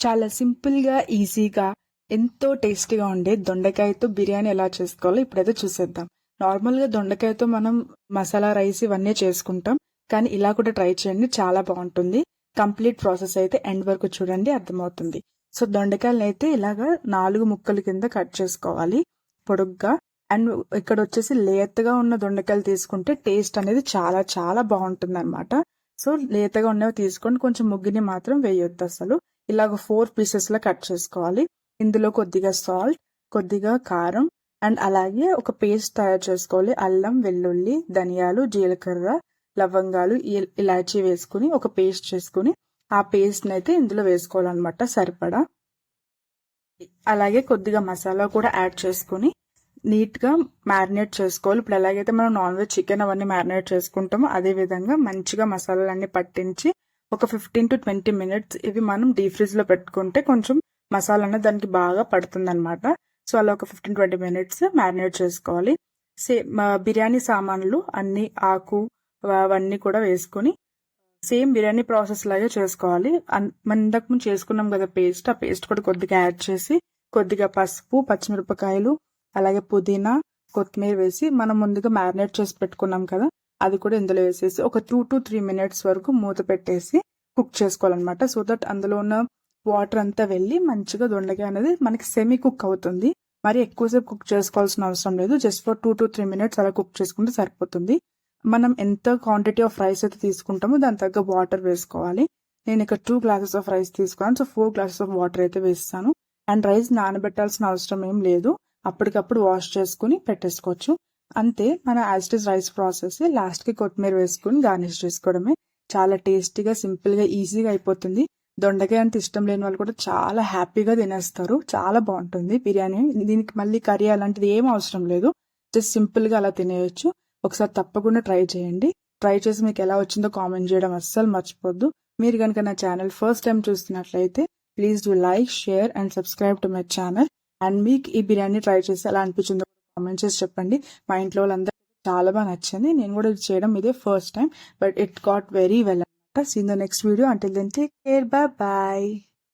చాలా సింపుల్గా ఈజీగా ఎంతో టేస్టీగా ఉండే దొండకాయతో బిర్యానీ ఎలా చేసుకోవాలో ఇప్పుడైతే చూసేద్దాం. నార్మల్గా దొండకాయతో మనం మసాలా రైస్ ఇవన్నీ చేసుకుంటాం. కానీ ఇలా కూడా ట్రై చేయండి చాలా బాగుంటుంది. కంప్లీట్ ప్రాసెస్ అయితే ఎండ్ వరకు చూడండి అర్థమవుతుంది. సో దొండకాయలను అయితే ఇలాగా నాలుగు ముక్కల కింద కట్ చేసుకోవాలి పొడుగ్గా. అండ్ ఇక్కడ వచ్చేసి లేతగా ఉన్న దొండకాయలు తీసుకుంటే టేస్ట్ అనేది చాలా చాలా బాగుంటుంది అనమాట సో లేతగా ఉన్నవి తీసుకొని కొంచెం ముగ్గుని మాత్రం వేయొద్దు అసలు. ఇలాగ ఫోర్ పీసెస్ లా కట్ చేసుకోవాలి. ఇందులో కొద్దిగా సాల్ట్ కొద్దిగా కారం అండ్ అలాగే ఒక పేస్ట్ తయారు చేసుకోవాలి. అల్లం వెల్లుల్లి ధనియాలు జీలకర్ర లవంగాలు ఇల్- ఇలాచీ వేసుకుని ఒక పేస్ట్ చేసుకుని ఆ పేస్ట్ని అయితే ఇందులో వేసుకోవాలన్నమాట సరిపడా. అలాగే కొద్దిగా మసాలా కూడా యాడ్ చేసుకుని నీట్గా మ్యారినేట్ చేసుకోవాలి. ఇప్పుడు ఎలాగైతే మనం నాన్ వెజ్ చికెన్ అవన్నీ మ్యారినేట్ చేసుకుంటామో అదే విధంగా మంచిగా మసాలాలన్నీ పట్టించి ఒక ఫిఫ్టీన్ టు ట్వంటీ మినిట్స్ ఇవి మనం డీప్ ఫ్రిజ్లో పెట్టుకుంటే కొంచెం మసాలా అనేది దానికి బాగా పడుతుంది అనమాట సో అలా ఒక ఫిఫ్టీన్ ట్వంటీ మినిట్స్ మ్యారినేట్ చేసుకోవాలి. సేమ్ బిర్యానీ సామాన్లు అన్ని ఆకు అవన్నీ కూడా వేసుకుని సేమ్ బిర్యానీ ప్రాసెస్ లాగే చేసుకోవాలి. అన్- మనం ఇంతకు ముందు చేసుకున్నాం కదా పేస్ట్ ఆ పేస్ట్ కూడా కొద్దిగా యాడ్ చేసి కొద్దిగా పసుపు పచ్చిమిరపకాయలు అలాగే పుదీనా కొత్తిమీర వేసి మనం ముందుగా మ్యారినేట్ చేసి పెట్టుకున్నాం కదా అది కూడా ఇందులో వేసేసి ఒక టూ టు త్రీ మినిట్స్ వరకు మూత పెట్టేసి కుక్ చేసుకోవాలన్నమాట. సో దట్ అందులో ఉన్న వాటర్ అంతా వెళ్ళి మంచిగా దొండకాయ అనేది మనకి సెమీ కుక్ అవుతుంది. మరి ఎక్కువసేపు కుక్ చేసుకోవాల్సిన అవసరం లేదు. Just for two to three minutes అలా కుక్ చేసుకుంటే సరిపోతుంది. మనం ఎంత క్వాంటిటీ ఆఫ్ రైస్ అయితే తీసుకుంటామో దాని తగ్గ వాటర్ వేసుకోవాలి. నేను ఇక్కడ టూ గ్లాసెస్ ఆఫ్ రైస్ తీసుకున్నాను. So four glasses of water అయితే వేస్తాను. అండ్ రైస్ నానబెట్టాల్సిన అవసరం ఏం లేదు. అప్పటికప్పుడు వాష్ చేసుకుని పెట్టేసుకోవచ్చు. అంతే మన యాజ్టిస్ రైస్ ప్రాసెస్ లాస్ట్కి కొత్తిమీర వేసుకుని గార్నిష్ చేసుకోవడమే. చాలా టేస్టీగా సింపుల్గా ఈజీగా అయిపోతుంది. దొండకాయ అంత ఇష్టం లేని వాళ్ళు కూడా చాలా హ్యాపీగా తినేస్తారు. చాలా బాగుంటుంది బిర్యానీ. దీనికి మళ్ళీ కర్రీ అలాంటిది ఏం అవసరం లేదు. జస్ట్ సింపుల్గా అలా తినేయొచ్చు. ఒకసారి తప్పకుండా ట్రై చేయండి. ట్రై చేసి మీకు ఎలా వచ్చిందో కామెంట్ చేయడం అస్సలు మర్చిపోద్దు. మీరు కనుక నా ఛానల్ ఫస్ట్ టైం చూస్తున్నట్లయితే please do like share and subscribe to my channel and మీకు ఈ బిర్యానీ ట్రై చేసి ఎలా అనిపించిందో కామెంట్ చేసి చెప్పండి. మా ఇంట్లో వాళ్ళందరూ చాలా బాగా నచ్చింది. నేను కూడా ఇది చేయడం ఇదే first time but it got very well అనమాట see in the next video అంటే then take care bye bye